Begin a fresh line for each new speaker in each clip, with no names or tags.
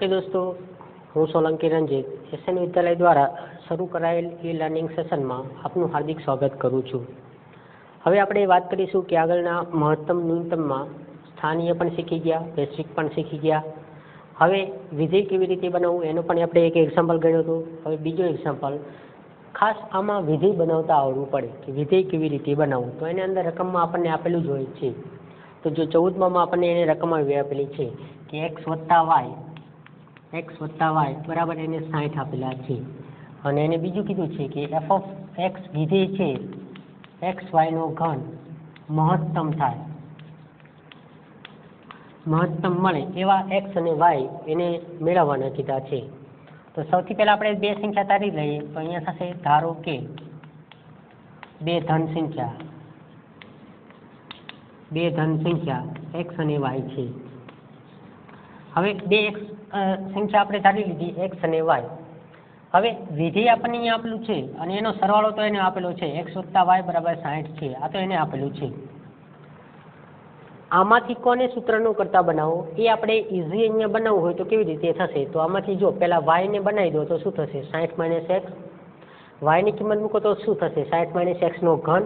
Okay દોસ્તો, હું Solanki Ranjit SN વિદ્યાલય દ્વારા શરૂ કરાયેલ ઈ લર્નિંગ સેશનમાં આપનું હાર્દિક સ્વાગત કરું છું. હવે આપણે વાત કરીશું કે આગળના મહત્તમ, ન્યૂનતમમાં સ્થાનીય પણ શીખી ગયા વૈશ્વિક પણ શીખી ગયા. હવે વિજય કેવી રીતે બનાવવું એનું પણ આપણે એક એક્ઝામ્પલ ગણ્યું હતું. હવે બીજો એક્ઝામ્પલ ખાસ આમાં વિધેય બનાવતા આવડવું પડે કે વિધેય કેવી રીતે બનાવવું. તો એની અંદર રકમમાં આપણને આપેલું જ હોય છે. તો જો ચૌદમાં આપણને એને રકમ આપેલી છે કે એક્સ વત્તા વાય એક્સ વત્તા વાય બરાબર, એને સાઠ આપેલા છે. અને એને બીજું કીધું છે કે એફ ઓફ એક્સ વિધેય છે એક્સ વાયનો ઘન મહત્તમ થાય. મહત્તમ મળે એવા એક્સ અને વાય એને મેળવવાના કીધા છે. તો સૌથી પહેલાં આપણે બે સંખ્યા તારી લઈએ, તો અહીંયા થશે ધારો કે બે ધન સંખ્યા. બે ધન સંખ્યા એક્સ અને વાય છે. હવે બે એક્સ સંખ્યા આપણે ધારી લીધી એક્સ અને વાય હવે વિધેય આપણને અહીંયા આપેલું છે અને એનો સરવાળો તો એને આપેલો છે એક્સ વત્તા વાય બરાબર સાઠ છે, આ તો એને આપેલું છે. આમાંથી કોને સૂત્રનો કરતા બનાવો? એ આપણે ઇઝી અહીંયા બનાવવું હોય તો કેવી રીતે થશે? તો આમાંથી જો પહેલાં વાયને બનાવી દો તો શું થશે? સાઠ માઇનસ એક્સ વાયની કિંમત મૂકો તો શું થશે? સાઠ માઇનસ એક્સનો ઘન.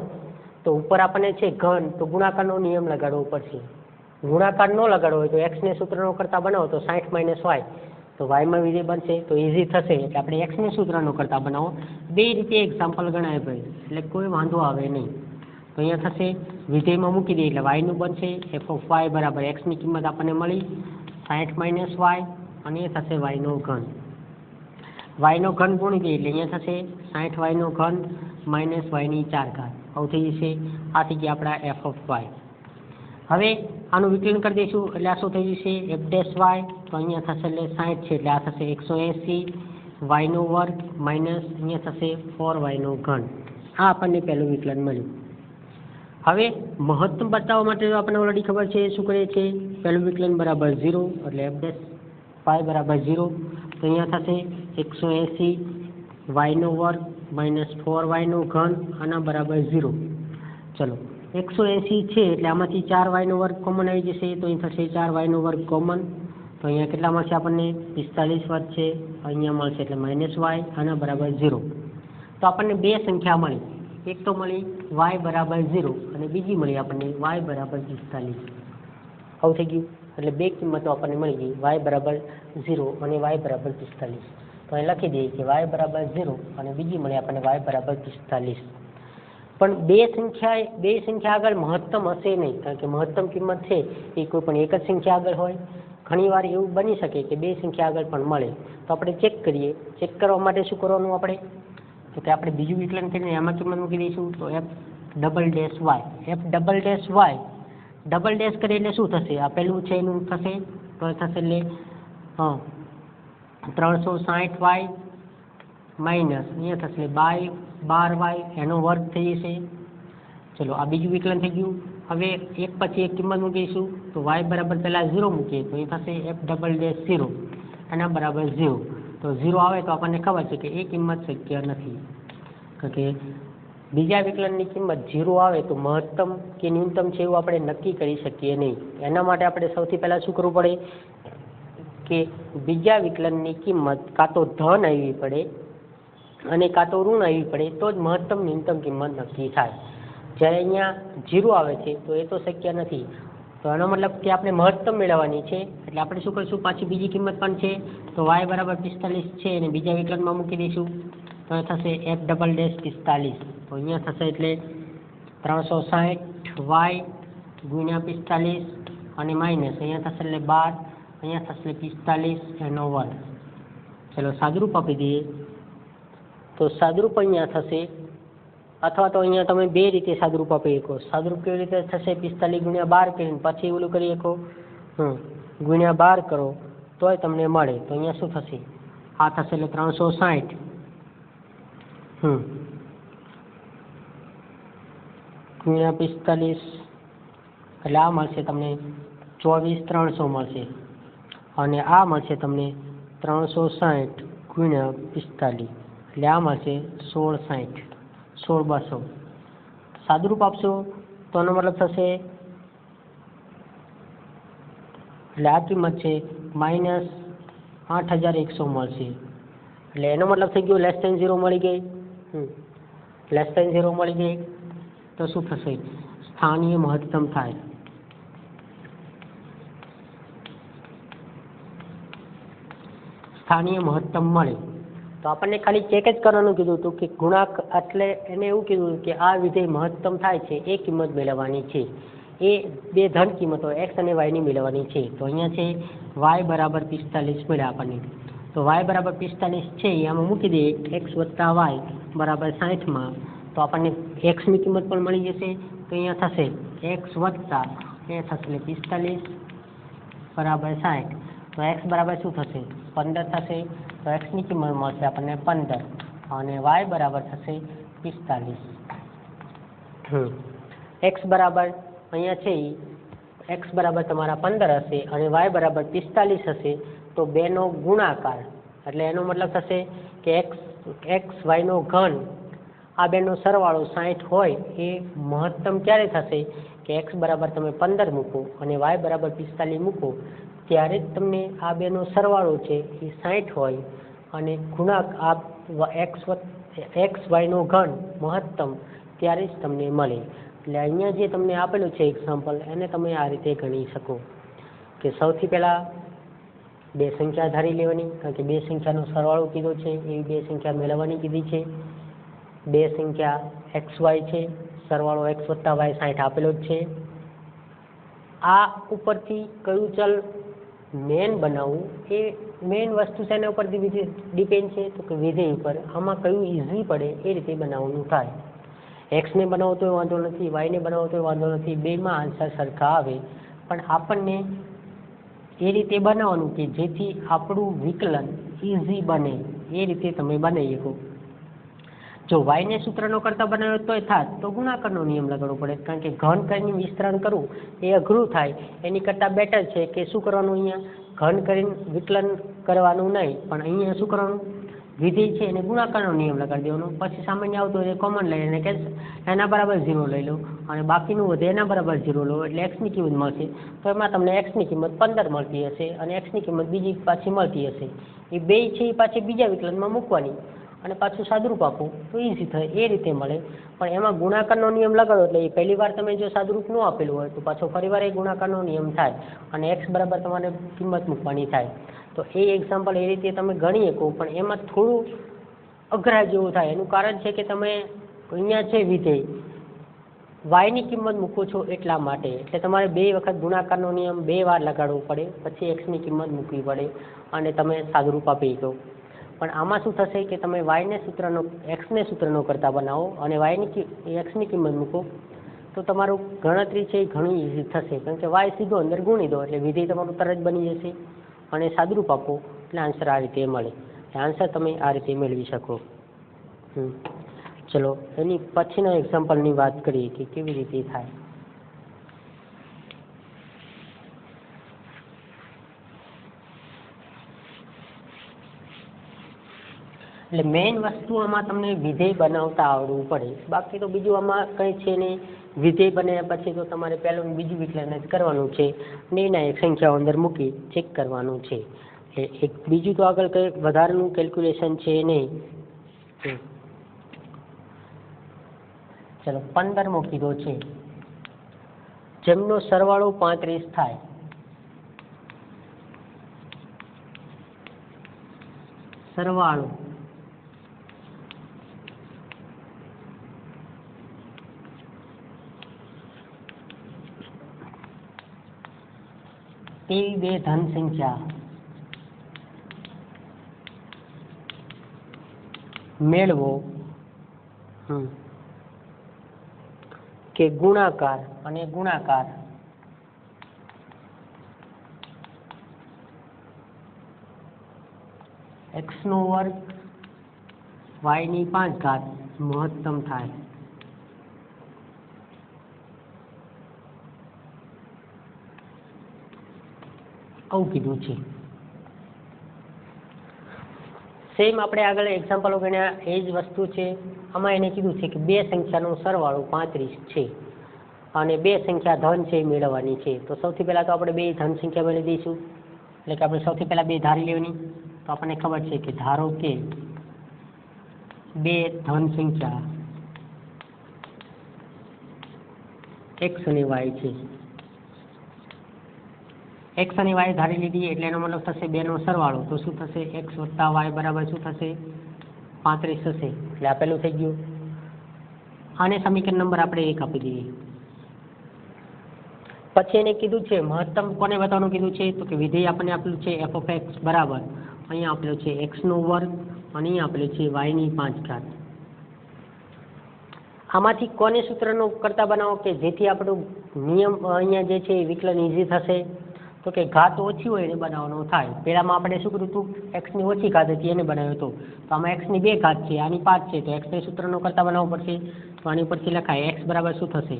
તો ઉપર આપણને છે ઘન, તો ગુણાકારનો નિયમ લગાડવો પડશે. ગુણાકાર ન લગાડવો હોય તો એક્સને સૂત્રનો કરતા બનાવો તો સાઠ માઇનસ વાય તો વાયમાં વિજય બનશે, તો ઇઝી થશે. એટલે આપણે એક્સને સૂત્રનો કરતા બનાવો. બે રીતે એક્ઝામ્પલ ગણાય ભાઈ. એટલે કોઈ વાંધો આવે નહીં. તો અહીંયા થશે, વિધેયમાં મૂકી દઈએ એટલે વાયનું બનશે. એફ ઓફ વાય બરાબર એક્સની કિંમત આપણને મળી. સાઠ માઇનસ વાય અને એ થશે વાયનો ઘન. વાયનો ઘન ગુણી દઈએ એટલે અહીંયા થશે સાઠ વાયનો ઘન માઇનસ વાયની ચાર ઘાત. થઈ જશે. આ થઈ ગયા આપણા એફ ઓફ વાય હવે આનું વિકલન કરી દઈશું. એટલે આ શું થઈ જશે? એફ ડેશ વાય તો અહીંયા થશે એટલે સાઠ છે. એટલે આ થશે એકસો એંસી. વાયનો વર્ગ માઇનસ અહીંયા થશે ફોર વાયનો ઘન. આ આપણને પહેલું વિકલન મળ્યું. હવે મહત્તમ બતાવવા માટે આપણને ઓલરેડી ખબર છે, શું કરીએ છીએ? પહેલું વિકલન બરાબર ઝીરો, એટલે એફ ડેશ વાય બરાબર ઝીરો. તો અહીંયા થશે એકસો એંસી. વાયનો વર્ગ માઇનસ ફોર વાયનો ઘન, આના બરાબર ઝીરો. ચલો. એકસો એંસી છે, એટલે આમાંથી ચાર વાયનો વર્ગ કોમન આવી જશે, તો અહીં થશે ચાર વાયનો વર્ગ કોમન તો અહીંયા કેટલા મળશે આપણને? પિસ્તાલીસ વર્ગ છે, અહીંયા મળશે એટલે માઇનસ વાય આના બરાબર ઝીરો તો આપણને બે સંખ્યા મળી. એક તો મળી વાય બરાબર ઝીરો અને બીજી મળી આપણને વાય બરાબર પિસ્તાલીસ. આવું થઈ ગયું. એટલે બે કિંમતો આપણને મળી ગઈ. વાય બરાબર ઝીરો અને વાય બરાબર પિસ્તાલીસ. તો અહીં લખી દઈએ કે વાય બરાબર ઝીરો અને બીજી મળી આપણને વાય બરાબર પિસ્તાલીસ. પણ બે સંખ્યા બે સંખ્યા આગળ મહત્તમ હશે નહીં. કારણ કે મહત્તમ કિંમત છે, એ કોઈ પણ એક જ સંખ્યા આગળ હોય. ઘણીવાર એવું બની શકે કે બે સંખ્યા આગળ પણ મળે. તો આપણે ચેક કરીએ. ચેક કરવા માટે શું કરવાનું આપણે? તો કે આપણે બીજું વિકલન કરીને એમાં કિંમત મૂકી દઈશું. તો F double dash Y F double dash Y double dash કરીએ એટલે શું થશે? આ પહેલું છે એનું થશે. તો થશે એટલે હા ત્રણસો સાઠ વાય માઇનસ અહીંયા થશે બાય બાર વાય એનો વર્ગ થઈ જશે. ચલો, આ બીજું વિકલન થઈ ગયું. હવે એક પછી એક કિંમત મૂકીશું. તો વાય બરાબર પહેલાં ઝીરો મૂકીએ. તો એ થશે એફ ડબલ ડેશ ઝીરો એના બરાબર ઝીરો તો ઝીરો આવે તો આપણને ખબર છે કે એ કિંમત શક્ય નથી. કારણ કે બીજા વિકલનની કિંમત ઝીરો આવે તો મહત્તમ કે ન્યૂનતમ છે એવું આપણે નક્કી કરી શકીએ નહીં. એના માટે આપણે સૌથી પહેલાં શું કરવું પડે? કે બીજા વિકલનની કિંમત કાં તો ધન આવવી પડે અને કાં તો ઋણ આવવી પડે, તો જ મહત્તમ ન્યૂનતમ કિંમત નક્કી થાય. જ્યારે અહીંયા જીરો આવે છે, તો એ તો શક્ય નથી. તો એનો મતલબ કે આપણે મહત્તમ મેળવવાની છે, એટલે આપણે શું કરીશું? પાછી બીજી કિંમત પણ છે. તો વાય બરાબર પિસ્તાલીસ છે, અને બીજા વિકલનમાં મૂકી દઈશું. તો થશે એફ ડબલ ડેશ પિસ્તાલીસ. તો અહીંયા થશે એટલે ત્રણસો સાઠ વાય ગુણ્યા પિસ્તાલીસ અને માઇનસ અહીંયા થશે એટલે બાર, અહીંયા થશે પિસ્તાલીસ એનો વર્ગ ચલો સાદુરૂપ આપી દઈએ. તો સાદુરૂપ અહીંયા થશે? અથવા તો અહીંયા તમે બે રીતે સાદુરૂપ આપી શકો. સાદુરૂપ કેવી રીતે થશે? પિસ્તાલીસ ગુણ્યા બાર કરીને પછી ઓલું કરી શકો. હમ, ગુણ્યા બાર કરો, તોય તમને મળે. તો અહીંયા શું થશે? આ થશે એટલે ત્રણસો સાઠ. હમ. ગુણ્યા પિસ્તાલીસ, એટલે આ મળશે તમને ચોવીસ ત્રણસો મળશે. અને આ મળશે તમને ત્રણસો સાઠ ગુણ્યા પિસ્તાલીસ. એટલે આ મળશે સોળ સાઠ સોળ બસો. સાદુરૂપ આપશો તો એનો મતલબ થશે એટલે આ કિંમત છે માઇનસ આઠ હજાર એકસો મળશે. એટલે એનો મતલબ થઈ ગયો લેસ દેન ઝીરો મળી ગઈ. લેસ દેન ઝીરો મળી ગઈ. તો શું થશે? સ્થાનીય મહત્તમ થાય. સ્થાનીય મહત્તમ મળે. તો આપણને ખાલી ચેક જ કરવાનું કીધું હતું કે ગુણાક એટલે એને એવું કીધું કે આ વિધેય મહત્તમ થાય છે, એ કિંમત મેળવવાની છે. એ બે ધન કિંમતો એક્સ અને વાયની મેળવવાની છે. તો અહીંયા છે વાય બરાબર પિસ્તાલીસ મળ્યા આપણને. તો વાય બરાબર પિસ્તાલીસ છે, એ આમાં મૂકી દઈએ. એક્સ વત્તા વાય બરાબર સાઠમાં તો આપણને એક્સની કિંમત પણ મળી જશે. તો અહીંયા થશે એક્સ વત્તા, એ થશે પિસ્તાલીસ બરાબર સાઠ તો એક્સ બરાબર શું થશે? પંદર થશે. તો એક્સની કિંમત મળશે આપણને પંદર અને વાય બરાબર થશે પિસ્તાલીસ. એક્સ બરાબર અહીંયા છે એ એક્સ બરાબર તમારા પંદર હશે અને વાય બરાબર પિસ્તાલીસ હશે તો બેનો ગુણાકાર. એટલે એનો મતલબ થશે કે એક્સ એક્સ વાયનો ઘન આ બેનો સરવાળો સાહીઠ હોય એ મહત્તમ ક્યારે થશે કે એક્સ બરાબર તમે પંદર મૂકો અને વાય બરાબર પિસ્તાલીસ મૂકો ત્યારે જ તમને આ બેનો સરવાળો છે એ સાઠ હોય અને ગુણાક આ એક્સ એક્સ વાયનો ઘન મહત્તમ ત્યારે જ તમને મળે. એટલે અહીંયા જે તમને આપેલું છે એક્ઝામ્પલ એને તમે આ રીતે ગણી શકો. કે સૌથી પહેલાં બે સંખ્યા ધારી લેવાની, કારણ કે બે સંખ્યાનો સરવાળો કીધો છે, એવી બે સંખ્યા મેળવવાની કીધી છે. બે સંખ્યા એક્સ વાય છે, સરવાળો એક્સ વત્તા વાય સાઠ આપેલો જ છે. આ ઉપરથી કયું ચલ મેન બનાવવું એ મેન વસ્તુ એના ઉપરથી ડિપેન્ડ છે? તો કે વિધેય ઉપર. આમાં કયું ઇઝી પડે, એ રીતે બનાવવાનું થાય. એક્સને બનાવો તો વાંધો નથી વાયને બનાવો તોય વાંધો નથી બેમાં આન્સર સરખા આવે. પણ આપણને એ રીતે બનાવવાનું કે જેથી આપણું વિકલન ઇઝી બને, એ રીતે તમે બનાવી શકો. જો વાયને સૂત્રનો કરતા બનાવ્યો તોય થાત, તો ગુણાકારનો નિયમ લગાડવો પડે. કારણ કે ઘન કરીને વિસ્તરણ કરવું એ અઘરું થાય. એની કરતાં બેટર છે કે શું કરવાનું અહીંયા? ઘન કરીને વિકલન કરવાનું નહીં, પણ અહીંયા શું કરવાનું? વિધિ છે એને ગુણાકારનો નિયમ લગાડી દેવાનો. પછી સામાન્ય આવતો હોય કોમન લઈ એને કે એના બરાબર ઝીરો લઈ લો. અને બાકીનું વધે એના બરાબર ઝીરો લો. એટલે એક્સની કિંમત મળશે. તો એમાં તમને એક્સની કિંમત પંદર મળતી હશે અને એક્સની કિંમત બીજી પાછી મળતી હશે. એ બે છે એ પાછી બીજા વિકલનમાં મૂકવાની. અને પાછું સાદુરૂપ આપો તો ઇઝી થાય, એ રીતે મળે. પણ એમાં ગુણાકારનો નિયમ લગાડો એટલે એ પહેલી વાર તમે જો સાદુરૂપ ન આપેલું હોય, તો પાછો ફરીવાર એ ગુણાકારનો નિયમ થાય અને એક્સ બરાબર તમારે કિંમત મૂકવાની થાય. તો એ એક્ઝામ્પલ એ રીતે તમે ગણી શકો, પણ એમાં થોડું અઘરા જેવું થાય. એનું કારણ છે કે તમે અહીંયા છે વિધેય વાયની કિંમત મૂકો છો એટલા માટે. એટલે તમારે બે વખત ગુણાકારનો નિયમ બે વાર લગાડવો પડે, પછી એક્સની કિંમત મૂકવી પડે અને તમે સાદુરૂપ આપી શકો. પણ આમાં શું થશે કે તમે વાયને સૂત્રનો એક્સને સૂત્રનો કરતા બનાવો અને વાયની એક્સની કિંમત મૂકો, તો તમારું ગણતરી છે એ ઘણી ઇઝી થશે. કારણ કે વાય સીધો અંદર ગુણી દો, એટલે વિધેય તમારું તરત બની જશે અને સાદુરૂપ આપો, એટલે આન્સર આ રીતે મળે. આન્સર તમે આ રીતે મેળવી શકો. ચલો, એની પછીના એક્ઝામ્પલની વાત કરીએ કે કેવી રીતે થાય. એટલે મેઇન વસ્તુ આમાં તમને વિધેય બનાવતા આવડવું પડે. બાકી તો બીજું આમાં કંઈ છે નહીં. વિધેય બન્યા પછી તો તમારે પહેલું બીજું વિકલન જ કરવાનું છે. ને એના એક સંખ્યાઓ અંદર મૂકી ચેક કરવાનું છે. એટલે એક બીજું તો આગળ કંઈ વધારાનું કેલ્ક્યુલેશન છે નહીં. ચલો પંદરમો કીધો છે. જેમનો સરવાળો પાંત્રીસ થાય. સરવાળો. તેવી બે ધન સંખ્યા મેળવો કે ગુણાકાર અને ગુણાકાર. એક્સ નો વર્ગ વાયની પાંચ ઘાત મહત્તમ થાય. આવું કીધું છે. સેમ આપણે આગળ એક્ઝામ્પલો ગણ્યા એ જ વસ્તુ છે. આમાં એને કીધું છે કે બે સંખ્યાનો સરવાળો પાંત્રીસ છે. અને બે સંખ્યા ધન છે એ મેળવવાની છે. તો સૌથી પહેલાં તો આપણે બે ધન સંખ્યા મેળવી દઈશું. એટલે કે આપણે સૌથી પહેલાં બે ધારી લેવાની. તો આપણને ખબર છે કે ધારો કે બે ધન સંખ્યા એક્સ અને વાય છે. એક્સ અને વાય ધારી લીધી એટલે એનો મતલબ થશે બેનો સરવાળો. તો શું થશે? એક્સ વત્તા વાય બરાબર શું થશે? પાંત્રીસ થશે. એટલે આપેલું થઈ ગયું. આને સમીકરણ નંબર આપણે એક આપી દઈએ. પછી એને કીધું છે, મહત્તમ કોને બતાવવાનું કીધું છે? તો કે વિધેય આપણને આપેલું છે એફ ઓફ એક્સ બરાબર. અહીંયા આપેલું છે એક્સનો વર્ગ અને અહીંયા આપેલું છે વાયની પાંચ ઘાત. આમાંથી કોને સૂત્રનો કરતા બનાવો કે જેથી આપણું નિયમ અહીંયા જે છે વિકલન ઇઝી થશે? તો કે ઘાત ઓછી હોય એને બનાવવાનો થાય. પહેલામાં આપણે શું કર્યું હતું? એક્સની ઓછી ઘાત હતી, એને બનાવ્યો હતો. તો આમાં એક્સની બે ઘાત છે, આની પાંચ છે. તો એક્સને સૂત્રનો કરતાં બનાવવો પડશે. તો આની ઉપરથી લખાય એક્સ બરાબર શું થશે?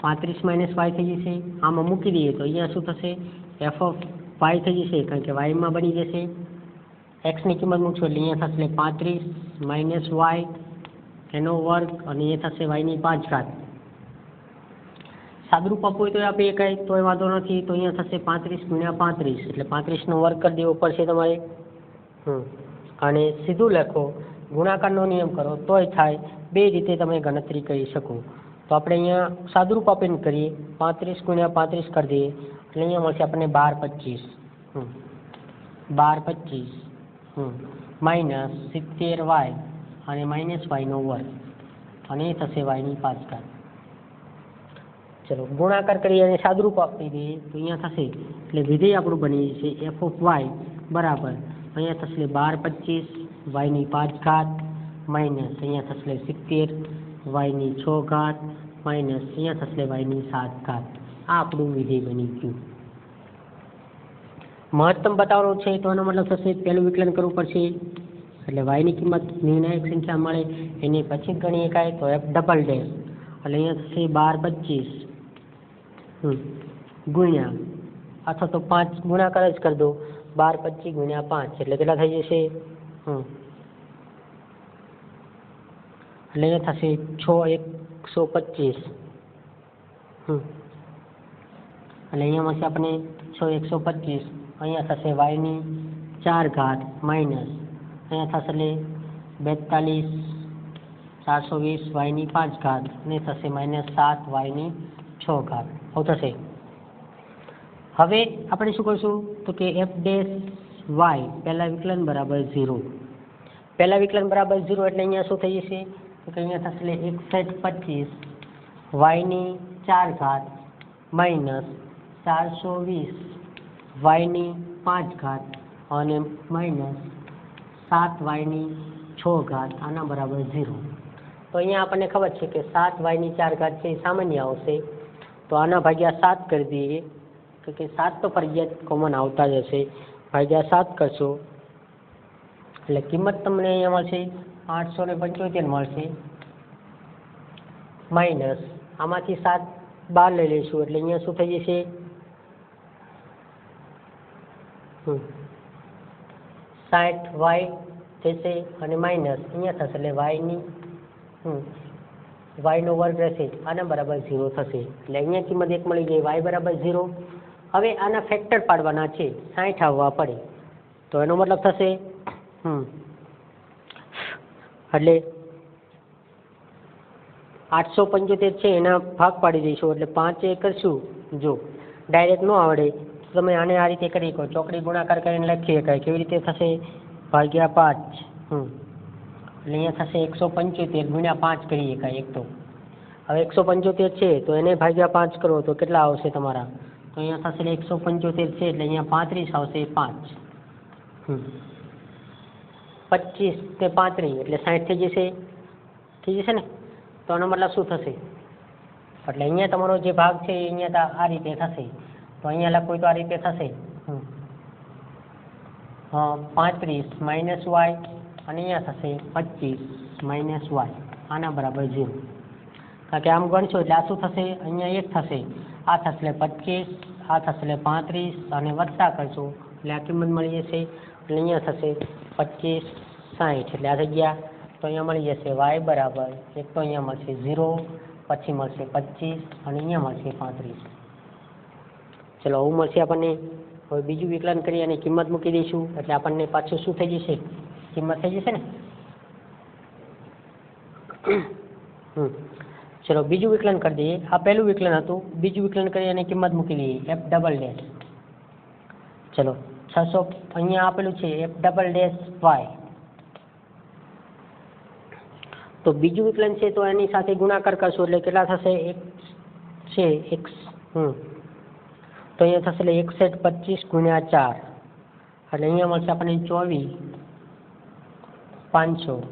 પાંત્રીસ માઇનસ વાય થઈ જશે. આમાં મૂકી દઈએ તો અહીંયા શું થશે? એફ ઓફ વાય થઈ જશે, કારણ કે વાયમાં બની જશે. એક્સની કિંમત મૂકશો એટલે અહીંયા થશે પાંત્રીસ માઇનસ વાય એનો વર્ગ અને એ થશે વાયની પાંચ ઘાત. સાદરૂપ આપવું હોય તો આપી શકાય તોય વાંધો નથી. તો અહીંયા થશે પાંત્રીસ ગુણ્યા પાંત્રીસ. એટલે પાંત્રીસનો વર્ગ કરી દેવો પડશે તમારે. હમ. અને સીધું લખો, ગુણાકારનો નિયમ કરો, તોય થાય. બે રીતે તમે ગણતરી કરી શકો. તો આપણે અહીંયા સાદરૂપ આપીને કરીએ. પાંત્રીસ ગુણ્યા પાંત્રીસ કરી દઈએ. એટલે અહીંયા મળશે આપણને બાર પચીસ. હમ. બાર પચીસ. હમ. માઇનસ સિત્તેર વાય. અને માઇનસ વાયનો વર્ગ. અને એ થશે વાયની પાંચ ઘાત ચલો, ગુણાકાર કરી અને સાદરૂપ આપી દઈએ, તો અહીંયા થશે. એટલે વિધેય આપણું બની જશે એફ ઓફ વાય બરાબર. અહીંયા થશે બાર પચીસ વાયની પાંચ ઘાત માઇનસ અહીંયા થશે સિત્તેર વાયની છ ઘાત માઇનસ અહીંયા થશે વાયની સાત ઘાત. આ આપણું વિધેય બની ગયું. મહત્તમ બતાવવાનું છે, તો એનો મતલબ થશે પહેલું વિકલન કરવું પડશે. એટલે વાયની કિંમત નિર્ણાયક સંખ્યા મળે, એની પછી ગણી શકાય તો એફ ડબલ ડેશ એટલે અહીંયા થશે બાર પચીસ. ગુણ્યા. અથવા તો પાંચ ગુણાકાર જ કરી દો. બાર પચીસ ગુણ્યા પાંચ. એટલે કેટલા થઈ જશે? હમ. એટલે અહીંયા થશે છ એકસો પચીસ. હમ. એટલે અહીંયા મળશે આપણે છ એકસો પચીસ. અહીંયા થશે વાયની ચાર ઘાત માઇનસ અહીંયા થશે એટલે બેતાલીસ ચારસો વીસ વાયની પાંચ ઘાત. અને થશે માઇનસ સાત વાયની છ ઘાત. થશે હવે આપણે શું કરશું? તો કે એફ ડેશ વાય પહેલાં વિકલન બરાબર ઝીરો પહેલાં વિકલન બરાબર ઝીરો એટલે અહીંયા શું થઈ જશે? તો કે અહીંયા થશે એકસઠ પચીસ વાયની ચાર ઘાત માઇનસ ચારસો વીસ વાયની પાંચ ઘાત અને માઇનસ સાત વાયની છ ઘાત, આના બરાબર ઝીરો તો અહીંયા આપણને ખબર છે કે સાત વાયની ચાર ઘાત છે એ સામાન્ય આવશે. તો આના ભાગ્યા સાત કરી દઈએ. તો કે સાત તો ફરજિયાત કોમન આવતા જ હશે. ભાગ્યા સાત કરશો. એટલે કિંમત તમને અહીંયા મળશે આઠસો ને પંચોતેર મળશે. માઇનસ આમાંથી સાત બાર લઈ લઈશું. એટલે અહીંયા શું થઈ જશે? સાઠ વાય થશે અને માઇનસ અહીંયા થશે. એટલે વાયની વાયનો વર્ગ રહેશે, આના બરાબર ઝીરો થશે. એટલે અહીંયા કિંમત એક મળી ગઈ વાય બરાબર ઝીરો હવે આના ફેક્ટર પાડવાના છે સાઠ આવવા પડે. તો એનો મતલબ થશે, હમ, એટલે આઠસો પંચોતેર છે, એના ભાગ પાડી દઈશું. એટલે પાંચ એ કરશું, જો ડાયરેક્ટ ન આવડે, તો તમે આને આ રીતે કરી શકો. ચોકડી ગુણાકાર કરીને લખી શકાય કેવી રીતે થશે? ભાગ્યા પાંચ, હમ. એટલે અહીંયા થશે એકસો પંચોતેર ગુણ્યા પાંચ કરી શકાય એક તો. હવે એકસો પંચોતેર છે, તો એને ભાગ્યા પાંચ કરો, તો કેટલા આવશે તમારા? તો અહીંયા થશે એકસો પંચોતેર છે, એટલે અહીંયા પાંત્રીસ આવશે પાંચ. પચીસ તે પાંત્રીસ, એટલે સાઠ થઈ જશે. થઈ જશે ને? તો આનો મતલબ શું થશે? એટલે અહીંયા તમારો જે ભાગ છે, એ અહીંયા આ રીતે થશે. તો અહીંયા લખવું તો આ રીતે થશે. પાંત્રીસ માઇનસ વાય અને અહીંયા થશે પચીસ માઇનસ વાય આના બરાબર ઝીરો કારણ કે આમ ગણશો એટલે આ શું થશે? અહીંયા એક થશે. આ થશે પચીસ, આ થશે પાંત્રીસ અને વત્તા કરશો. એટલે આ કિંમત મળી જશે. એટલે અહીંયા થશે પચીસ સાહીઠ એટલે આ થઈ ગયા. તો અહીંયા મળી જશે વાય બરાબર. એક તો અહીંયા મળશે ઝીરો પછી મળશે પચીસ અને અહીંયા મળશે પાંત્રીસ. ચલો, આવું મળશે આપણને. હવે બીજું વિકલન કરી અને કિંમત મૂકી દઈશું. એટલે આપણને પાછું શું થઈ જશે? કિંમત થઈ જશે ને ચલો બીજું વિકલન કરી દઈએ આ પહેલું વિકલન હતું બીજું વિકલન કરી અને કિંમત મૂકી દઈએ એફ ડબલ ડેશ ચલો છસો અહીંયા આપેલું છે એફ ડબલ ડેશ વાય તો બીજું વિકલન છે તો એની સાથે ગુણાકાર કરશું એટલે કેટલા થશે એક છે એક હમ તો અહીંયા થશે એટલે એકસઠ પચીસ ગુણ્યા ચાર એટલે અહીંયા મળશે આપણને ચોવીસ પાંચસો.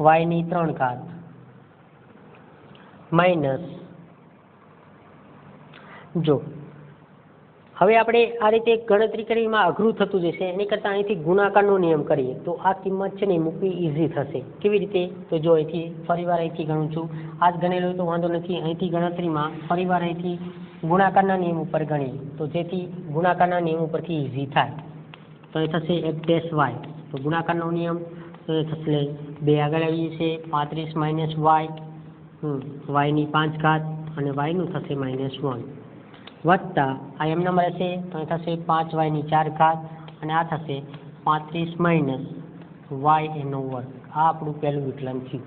વાયની ત્રણ ઘાત. માઇનસ. જો. હવે આપણે આ રીતે ગણતરી કરીમાં અઘરું થતું જશે. એની કરતાં અહીંથી ગુણાકારનો નિયમ કરીએ. તો આ કિંમત છે ને મૂકવી ઇઝી થશે. કેવી રીતે? તો જો અહીંથી ફરીવાર અહીંથી ગણું છું. આજ ગણેલું તો વાંધો નથી. અહીંથી ગણતરીમાં ફરીવાર અહીંથી ગુણાકારના નિયમ ઉપર ગણીએ. તો જેથી ગુણાકારના નિયમ ઉપરથી ઇઝી થાય. તો એ થશે એક ડેશ વાય તો ગુણાકારનો નિયમ થશે બે આગળ આવી જશે પાંત્રીસ માઇનસ વાય વાયની પાંચ ઘાત અને વાયનું થશે માઇનસ વન વત્તા, આ એમનામ રહેશે તો એ થશે પાંચ વાયની ચાર ઘાત અને આ થશે પાંત્રીસ માઇનસ વાય એનો વર્ગ. આ આપણું પહેલું વિકલન થયું.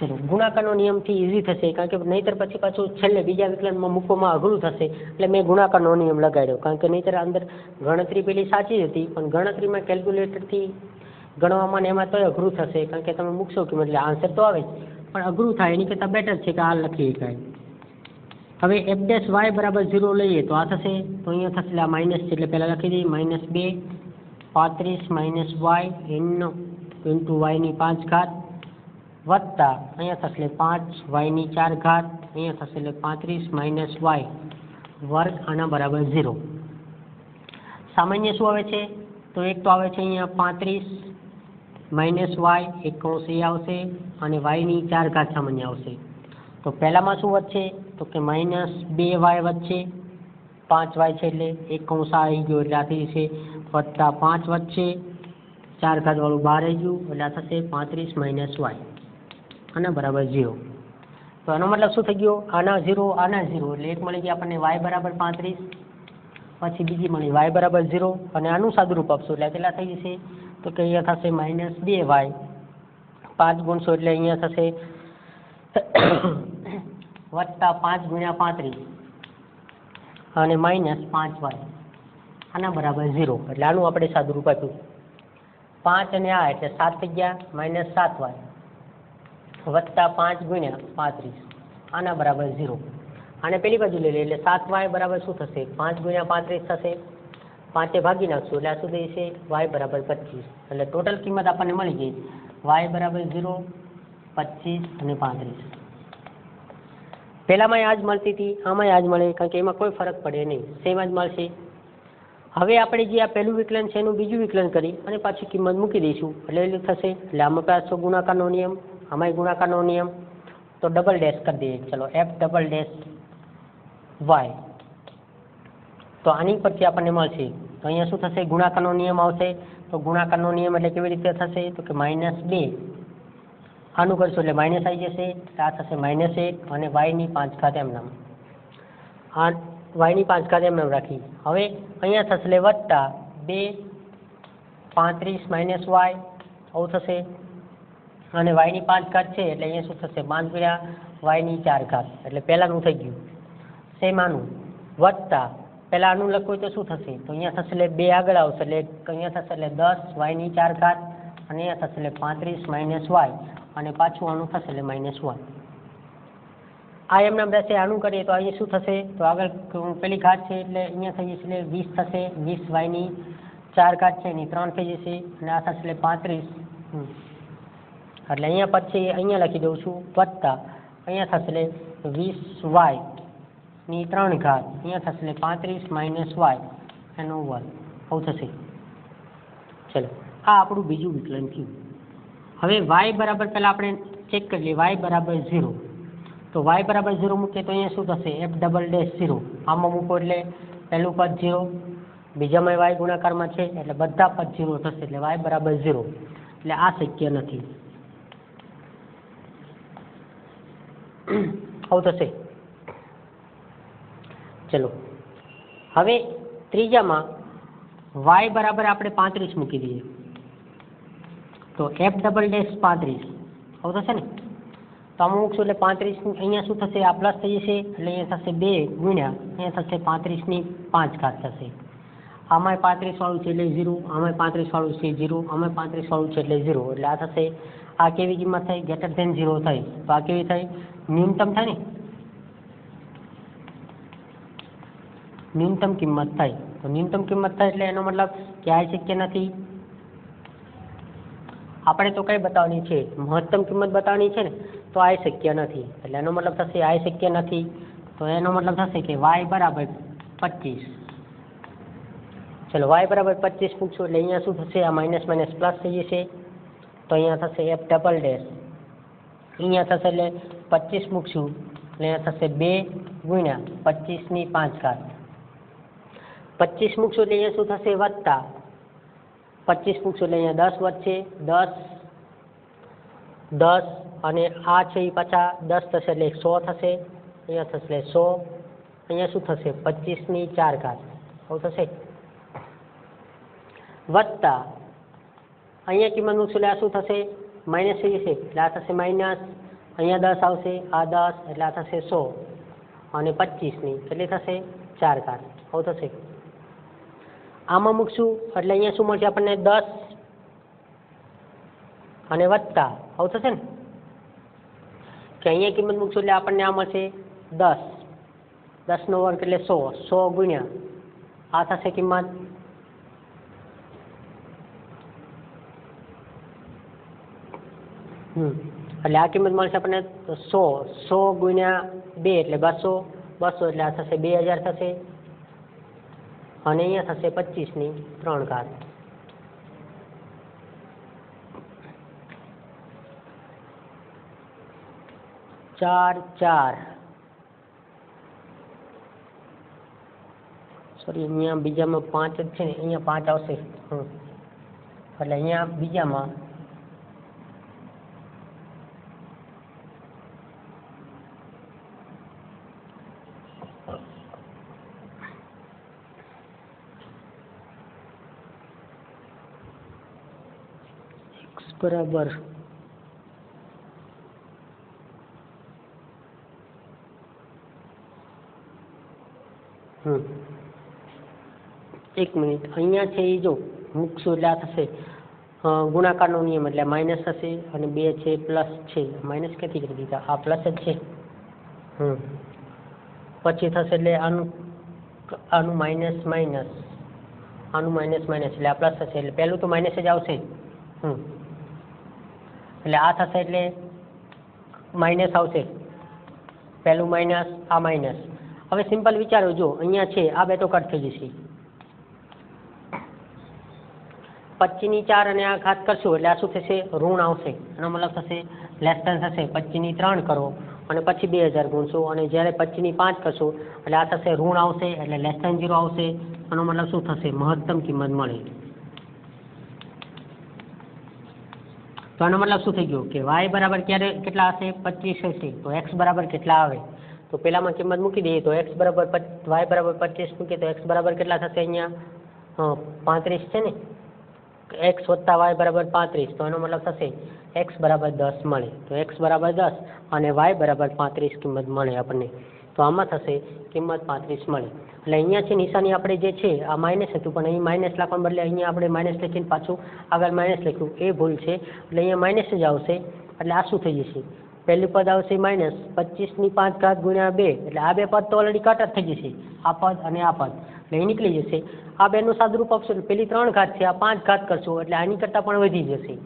ચલો, ગુણાકારનો નિયમથી ઇઝી થશે, કારણ કે નહીંતર પછી પાછું છેલ્લે બીજા વિકલનમાં મૂકવામાં અઘરું થશે. એટલે મેં ગુણાકારનો નિયમ લગાડ્યો, કારણ કે નહીંતર અંદર ગણતરી પેલી સાચી હતી, પણ ગણતરીમાં કેલ્ક્યુલેટરથી ગણવામાં ને એમાં તોય અઘરું થશે, કારણ કે તમે મૂકશો કે એટલે આન્સર તો આવે જ. પણ અઘરું થાય, એની કરતાં બેટર છે કે આ લખી શકાય હવે એફ ડેસ વાય બરાબર ઝીરો લઈએ, તો આ થશે, તો અહીંયા થશે એટલે આ માઇનસ છે, એટલે પહેલાં લખી દઈએ માઇનસ બે, પાંત્રીસ માઇનસ વાય એનનો ઇન્ટુ વાયની પાંચ ઘાત વત્તા, અહીંયા થશે એટલે પાંચ, વાયની ચાર ઘાત, અહીંયા થશે એટલે પાંત્રીસ માઇનસ વાય વર્ગ આના બરાબર ઝીરો. સામાન્ય શું આવે છે? તો એક તો આવે છે અહીંયા પાંત્રીસ માઇનસ વાય એક કૌંસ આવશે અને વાયની ચાર ઘાત સામાન્ય આવશે. તો પહેલામાં શું વધશે? તો કે માઇનસ બે વાય વધશે. પાંચ વાય છે એટલે એક કૌંસ આવી ગયો એટલે આથી છે વત્તા પાંચ વધશે. ચાર ઘાતવાળું બહાર આવી ગયું એટલે આ થશે પાંત્રીસ માઇનસ વાય. આના બરાબર ઝીરો તો આનો મતલબ શું થઈ ગયો? આના ઝીરો આના ઝીરો એટલે એક મળી ગઈ આપણને વાય બરાબર પાંત્રીસ, પછી બીજી મળી વાય બરાબર ઝીરો અને આનું સાદુરૂપ આપશો. એટલે કેટલા થઈ જશે? તો કે અહીંયા થશે માઇનસ બે વાય પાંચ ગુણશો એટલે અહીંયા થશે વત્તા પાંચ ગુણ્યા પાંત્રીસ. અને માઇનસ પાંચ વાય આના બરાબર ઝીરો એટલે આનું આપણે સાદુરૂપ આપ્યું. પાંચ અને આ એટલે સાત થઈ ગયા. માઇનસ સાત વાય વત્તા પાંચ ગુણ્યા પાંત્રીસ. આના બરાબર ઝીરો. આને પેલી બાજુ લઈ લઈએ એટલે સાત વાય બરાબર શું થશે? પાંચ ગુણ્યા પાંત્રીસ થશે. પાંચે ભાગી નાખશું એટલે આ શું થશે વાય બરાબર પચીસ. એટલે ટોટલ કિંમત આપણને મળી ગઈ. વાય બરાબર ઝીરો, પચીસ અને પાંત્રીસ. પહેલામાં આ જ મળતી હતી આ જ મળે, કારણ કે એમાં કોઈ ફરક પડે નહીં. સેમ જ મળશે. હવે આપણે જે આ પહેલું વિકલન છે એનું બીજું વિકલન કરી અને પાછી કિંમત મૂકી દઈશું. એટલે એટલું થશે. એટલે આમાં પાછો ગુણાકારનો નિયમ. આમાંય ગુણાકારનો નિયમ. તો ડબલ ડેશ કરી દઈએ. ચલો એફ ડબલ ડેશ વાય તો આની પરથી આપણને મળશે. તો અહીંયા શું થશે? ગુણાકારનો નિયમ આવશે. તો ગુણાકારનો નિયમ એટલે કેવી રીતે થશે? તો કે માઇનસ બે. આનું કરશું એટલે માઇનસ આવી જશે. આ થશે માઇનસ એક અને વાયની પાંચ ખાતે એમ નામ આ વાયની પાંચ ખાતે એમ નામ રાખી. હવે અહીંયા થશે એટલે વત્તા બે પાંત્રીસ માઇનસ વાય આવું થશે. અને વાયની પાંચ ઘાત છે એટલે અહીંયા શું થશે? પાંચ ગુણ્યા વાયની ચાર ઘાત. એટલે પહેલાંનું થઈ ગયું. સેમ વત્તા. પહેલાં આનું લખવું તો શું થશે? તો અહીંયા થશે એટલે બે આગળ આવશે. એટલે અહીંયા થશે એટલે દસ, વાયની ચાર ઘાત. અને અહીંયા થશે એટલે પાંત્રીસ, માઇનસ વાય. અને પાછું આનું થશે એટલે માઇનસ વન આ એમના રહેશે આનું કરીએ તો અહીંયા શું થશે? તો આગળ પેલી ઘાત છે એટલે અહીંયા થઈ જશે એટલે વીસ થશે. વીસ વાયની ચાર ઘાત છે. એની ત્રણ થઈ જશે. અને આ થશે એટલે પાંત્રીસ. એટલે અહીંયા પછી અહીંયા લખી દઉં છું વત્તા અહીંયા થશે વીસ વાય. ની ત્રણ ઘાત. અહીંયા થશે પાંત્રીસ માઇનસ વાય. એનો વર્ગ. આવું થશે. ચલો. આ આપણું બીજું વિકલન થયું. હવે વાય બરાબર પહેલાં આપણે ચેક કરી લઈએ. વાય બરાબર ઝીરો. તો વાય બરાબર ઝીરો મૂકીએ તો અહીંયા શું થશે? એફ ડબલ ડેશ ઝીરો આમાં મૂકો એટલે પહેલું પદ ઝીરો. બીજામાં વાય ગુણાકારમાં છે એટલે બધા પદ ઝીરો થશે એટલે વાય બરાબર ઝીરો. એટલે આ શક્ય નથી. આવું થશે. ચલો. હવે ત્રીજામાં વાય બરાબર આપણે પાંત્રીસ મૂકી દઈએ. તો એફ ડબલ ડેશ પાંત્રીસ. આવું થશે ને? તો આમાં મૂકશું એટલે પાંત્રીસ અહીંયા શું થશે? આ પ્લસ થઈ જશે એટલે અહીંયા થશે બે ગુણ્યા, અહીંયા થશે પાંત્રીસની પાંચ ઘાત થશે. આમાંય પાંત્રીસ વાળું છે એટલે ઝીરો આમાંય પાંત્રીસ વાળું છે ઝીરો આમાંય પાંત્રીસ વાળું છે એટલે ઝીરો એટલે આ થશે આ કેવી કિંમત થઈ? ગ્રેટર ધેન ઝીરો થઈ. તો આ કેવી થઈ? ન્યૂનતમ થાય ને? ન્યૂનતમ કિંમત થાય. તો ન્યૂનતમ કિંમત થાય એટલે એનો મતલબ કે આ શક્ય નથી. આપણે તો કઈ બતાવવાની છે. મહત્તમ કિંમત બતાવવાની છે ને, તો આ શક્ય નથી. એટલે એનો મતલબ થશે આ શક્ય નથી. તો એનો મતલબ થશે કે વાય બરાબર પચીસ. ચલો વાય બરાબર પચીસ પૂછો એટલે અહીંયા શું થશે? આ માઇનસ માઇનસ પ્લસ થઈ જશે. તો અહીંયા થશે એફ ડબલ ડેશ અહીંયા થશે એટલે પચીસ મૂકશું એટલે અહીંયા થશે બે ગુણ્યા પચીસની પાંચ ઘાત. પચીસ મૂકશું એટલે અહીંયા શું થશે? વત્તા. પચીસ મૂકશું એટલે અહીંયા દસ વધશે. દસ દસ અને આ છે એ પાછા દસ થશે એટલે સો થશે. અહીંયા થશે એટલે સો. અહીંયા શું થશે? પચીસની ચાર ઘાત. આવું થશે? વત્તા. અહીંયા કિંમત મૂકશું એટલે આ શું થશે? માઇનસ થઈ જશે, એટલે આ થશે માઇનસ અહીંયા દસ આવશે, આ દસ, એટલે આ થશે સો. અને પચીસની કેટલી થશે ચાર કાર આવું થશે. આમાં મૂકશું, એટલે અહીંયા શું મળશે આપણને? દસ. અને વત્તા. આવું થશે ને? કે અહીંયા કિંમત મૂકશું, એટલે આપણને આ મળશે દસ. દસનો વર્ગ એટલે સો. સો ગુણ્યા. આ થશે કિંમત હમ એટલે આ કિંમત મળશે આપણને સો સો ગુણ્યા બે એટલે બસો બસો એટલે આ થશે બે હજાર થશે. અને અહીંયા થશે પચીસની ત્રણ ઘાત. ચાર ચાર. સોરી અહીંયા બીજામાં પાંચ જ છે ને, અહીંયા પાંચ આવશે. હમ. એટલે અહીંયા બીજામાં બરાબર. હમ. એક મિનિટ. અહીંયા છે એ જો મૂકશું એટલે આ થશે ગુણાકારનો નિયમ એટલે માઇનસ થશે અને બે છે પ્લસ છે. માઇનસ ક્યાંથી કરી દીધા? આ પ્લસ જ છે. હમ. પછી થશે એટલે આનું આનું માઇનસ માઇનસ આનું માઇનસ માઇનસ એટલે આ પ્લસ થશે. એટલે પહેલું તો માઇનસ જ આવશે. હમ. એટલે આ થશે એટલે માઇનસ આવશે. પહેલું માઇનસ આ માઇનસ હવે સિમ્પલ વિચારો, જો અહીંયા છે, આ બે તો કટ થઈ જશે. પચીની ચાર અને આ ઘાત કરશું એટલે આ શું થશે? ઋણ આવશે. એનો મતલબ થશે લેસ ધેન થશે. પચીની ત્રણ કરો અને પછી બે હજાર ગુણશો અને જ્યારે પચીની પાંચ કરશો એટલે આ થશે ઋણ આવશે એટલે લેસ ધેન ઝીરો આવશે. એનો મતલબ શું થશે? મહત્તમ કિંમત મળે. તો આનો મતલબ શું થઈ ગયું કે વાય બરાબર ક્યારે કેટલા હશે? પચીસ હશે. તો એક્સ બરાબર કેટલા આવે? તો પહેલામાં કિંમત મૂકી દઈએ તો એક્સ બરાબર વાય બરાબર પચીસ મૂકીએ તો એક્સ બરાબર કેટલા થશે અહીંયા? પાંત્રીસ છે ને? એક્સ વત્તા વાય બરાબર પાંત્રીસ. તો એનો મતલબ થશે એક્સ બરાબર દસ મળે. તો એક્સ બરાબર દસ અને વાય બરાબર પાંત્રીસ કિંમત મળે આપણને. તો આમાં થશે, કિંમત પાંત્રીસ મળે. એટલે અહીંયા છે નિશાની આપણે જે છે, આ માઇનસ હતું, પણ અહીં માઇનસ લખવાને બદલે અહીંયા આપણે માઇનસ લખીને પાછું આગળ માઇનસ લખ્યું. એ ભૂલ છે. એટલે અહીંયા માઇનસ જ આવશે. એટલે આ શું થઈ જશે? પહેલું પદ આવશે માઇનસ પચીસની પાંચ ઘાત ગુણ્યા બે. એટલે આ બે પદ તો ઓલરેડી કટ જ થઈ જશે. આ પદ અને આ પદ. એટલે એ નીકળી જશે. આ બેનું સાદુરૂપ આપશો એટલે પેલી ત્રણ ઘાત છે, આ પાંચ ઘાત કરશો, એટલે આની કરતાં પણ વધી જશે.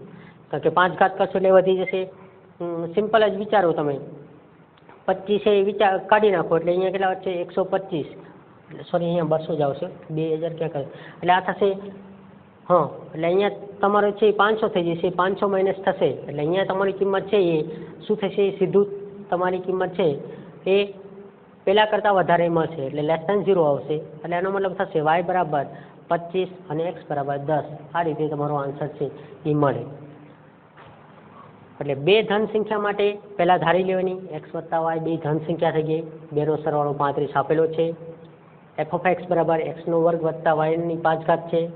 કારણ કે પાંચ ઘાત કરશો એટલે વધી જશે. સિમ્પલ જ વિચારો તમે. પચીસ એ વિચાર કાઢી નાખો એટલે અહીંયા કેટલા વચ્ચે એકસો પચીસ. સોરી અહીંયા બસો જ આવશે. બે હજાર ક્યાં એટલે આ થશે, હં, એટલે અહીંયા તમારો છે એ પાંચસો થઈ જશે, પાંચસો માઇનસ થશે. એટલે અહીંયા તમારી કિંમત છે એ, શું થશે? એ સીધું તમારી કિંમત છે એ પહેલાં કરતાં વધારે મળશે. એટલે લેસ દેન ઝીરો આવશે. એટલે એનો મતલબ થશે વાય બરાબર પચીસ અને એક્સ બરાબર દસ. આ રીતે તમારો આન્સર છે. એ મળે. એટલે બે ધન સંખ્યા માટે પહેલાં ધારી લેવાની. એક્સ વત્તા વાય બે ધન સંખ્યા થઈ ગઈ. બેનો સરવાળો પાંત્રીસ આપેલો છે. એફ ઓફ એક્સ બરાબર એક્સનો વર્ગ વત્તા વાયની પાંચ ઘાત છે.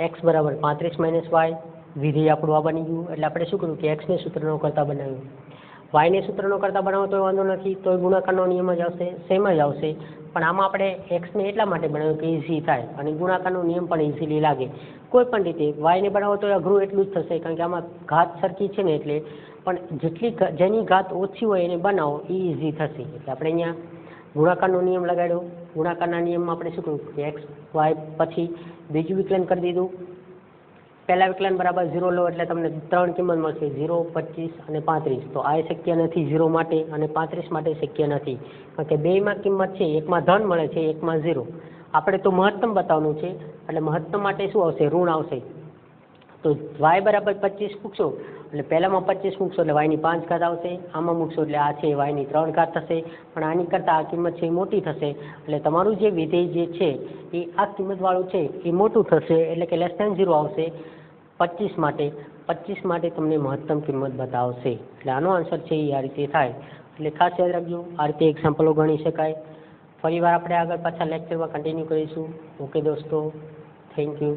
એક્સ બરાબર પાંત્રીસ માઇનસ વાય વિધેય આપણું આ બની ગયું. એટલે આપણે શું કર્યું કે એક્સને સૂત્રનો કરતા બનાવ્યું. વાયને સૂત્રનો કરતા બનાવો તો વાંધો નથી તો ગુણાકારનો નિયમ જ આવશે સેમ જ આવશે. પણ આમાં આપણે એક્સને એટલા માટે બનાવ્યું કે ઇઝી થાય અને ગુણાકારનો નિયમ પણ ઇઝીલી લાગે. કોઈ પણ રીતે વાયને બનાવો તો અઘરું એટલું જ થશે, કારણ કે આમાં ઘાત સરખી છે ને એટલે. પણ જેટલી જેની ઘાત ઓછી હોય એને બનાવો એ ઇઝી થશે. એટલે આપણે અહીંયા ગુણાકારનો નિયમ લગાડ્યો. ગુણાકારના નિયમમાં આપણે શું કર્યું કે એક્સ વાય પછી બીજું વિકલન કરી દીધું. પહેલા વિકલન બરાબર ઝીરો લો એટલે તમને ત્રણ કિંમત મળશે, ઝીરો, પચીસ અને પાંત્રીસ. તો આ શક્ય નથી ઝીરો માટે અને પાંત્રીસ માટે શક્ય નથી. કારણ કે બેયમાં કિંમત છે, એકમાં ધન મળે છે, એકમાં ઝીરો. આપણે તો મહત્તમ બતાવવાનું છે, એટલે મહત્તમ માટે શું આવશે? ઋણ આવશે. તો વાય બરાબર પચીસ મૂકશો. એટલે પહેલામાં પચીસ મૂકશો એટલે વાયની પાંચ ઘાત આવશે. આમાં મૂકશો એટલે આ છે વાયની ત્રણ ઘાત થશે. પણ આની કરતાં આ કિંમત છે એ મોટી થશે. એટલે તમારું જે વિધેય જે છે એ આ કિંમતવાળું છે એ મોટું થશે એટલે કે લેસ ધેન ઝીરો આવશે પચીસ માટે. પચીસ માટે તમને મહત્તમ કિંમત બતાવશે. એટલે આનો આન્સર છે એ આ રીતે થાય. એટલે ખાસ યાદ રાખજો, આ રીતે એક્ઝામ્પલો ગણી શકાય. ફરીવાર આપણે આગળ પાછા લેક્ચરમાં કન્ટિન્યુ કરીશું. ઓકે દોસ્તો. Thank you